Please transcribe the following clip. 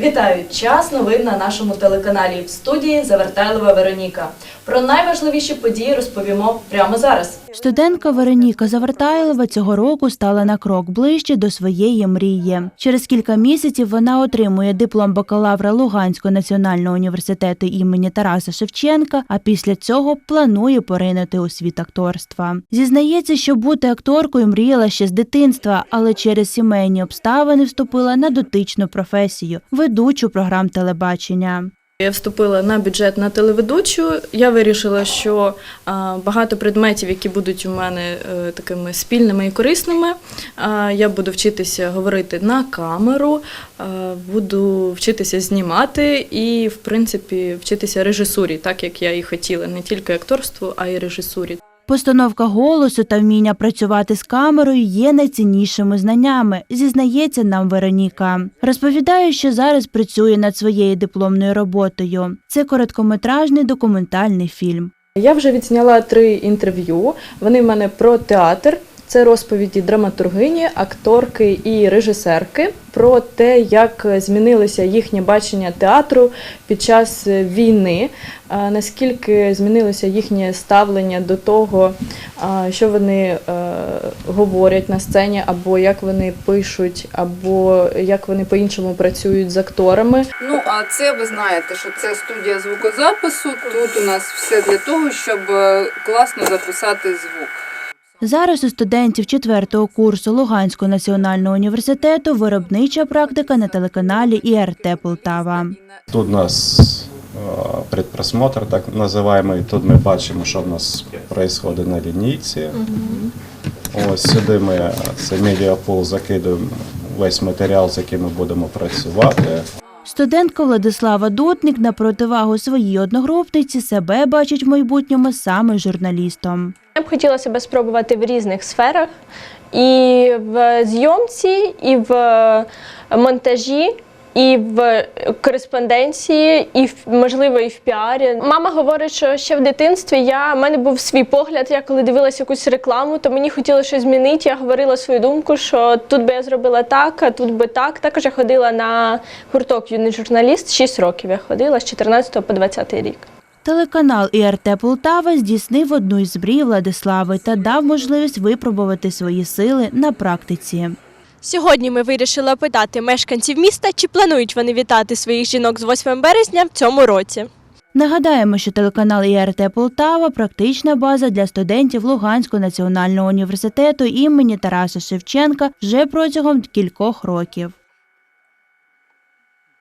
Вітаю! Час новин на нашому телеканалі. В студії Завертайлова Вероніка. Про найважливіші події розповімо прямо зараз. Студентка Вероніка Завертайлова цього року стала на крок ближче до своєї мрії. Через кілька місяців вона отримує диплом бакалавра Луганського національного університету імені Тараса Шевченка, а після цього планує поринути у світ акторства. Зізнається, що бути акторкою мріяла ще з дитинства, але через сімейні обставини вступила на дотичну професію ведучу програм телебачення. Я вступила на бюджет на телеведучу. Я вирішила, що багато предметів, які будуть у мене е, такими спільними і корисними, я буду вчитися говорити на камеру, буду вчитися знімати і, в принципі, вчитися режисурі, так як я і хотіла, не тільки акторству, а й режисурі. Постановка голосу та вміння працювати з камерою є найціннішими знаннями, зізнається нам Вероніка. Розповідає, що зараз працює над своєю дипломною роботою. Це короткометражний документальний фільм. Я вже відзняла три інтерв'ю. Вони в мене про театр. Це розповіді драматургині, акторки і режисерки про те, як змінилося їхнє бачення театру під час війни, наскільки змінилося їхнє ставлення до того, що вони е, говорять на сцені, або як вони пишуть, або як вони по-іншому працюють з акторами. Ну, а це ви знаєте, що це студія звукозапису. Тут у нас все для того, щоб е, класно записати звук. Зараз у студентів четвертого курсу Луганського національного університету виробнича практика на телеканалі ІРТ Полтава. Тут у нас е, предпросмотр, так називаємо. Тут ми бачимо, що в нас відбувається на лінійці. Ось сюди ми це медіапул закидуємо весь матеріал, з яким ми будемо працювати. Студентка Владислава Дотник на противагу своїй одногрупниці себе бачить в майбутньому саме журналістом. Я б хотіла себе спробувати в різних сферах, і в зйомці, і в монтажі, і в кореспонденції, і в, можливо, і в піарі. Мама говорить, що ще в дитинстві я в мене був свій погляд. Я коли дивилася якусь рекламу, то мені хотілося щось змінити. Я говорила свою думку, що тут би я зробила так, а тут би так. Також я ходила на гурток юний журналіст. 6 років я ходила з 14 по 20 рік. Телеканал ІРТ Полтава здійснив одну із мрій Владислави та дав можливість випробувати свої сили на практиці. Сьогодні ми вирішили опитати мешканців міста, чи планують вони вітати своїх жінок з 8 березня в цьому році. Нагадаємо, що телеканал ІРТ Полтава практична база для студентів Луганського національного університету імені Тараса Шевченка вже протягом кількох років.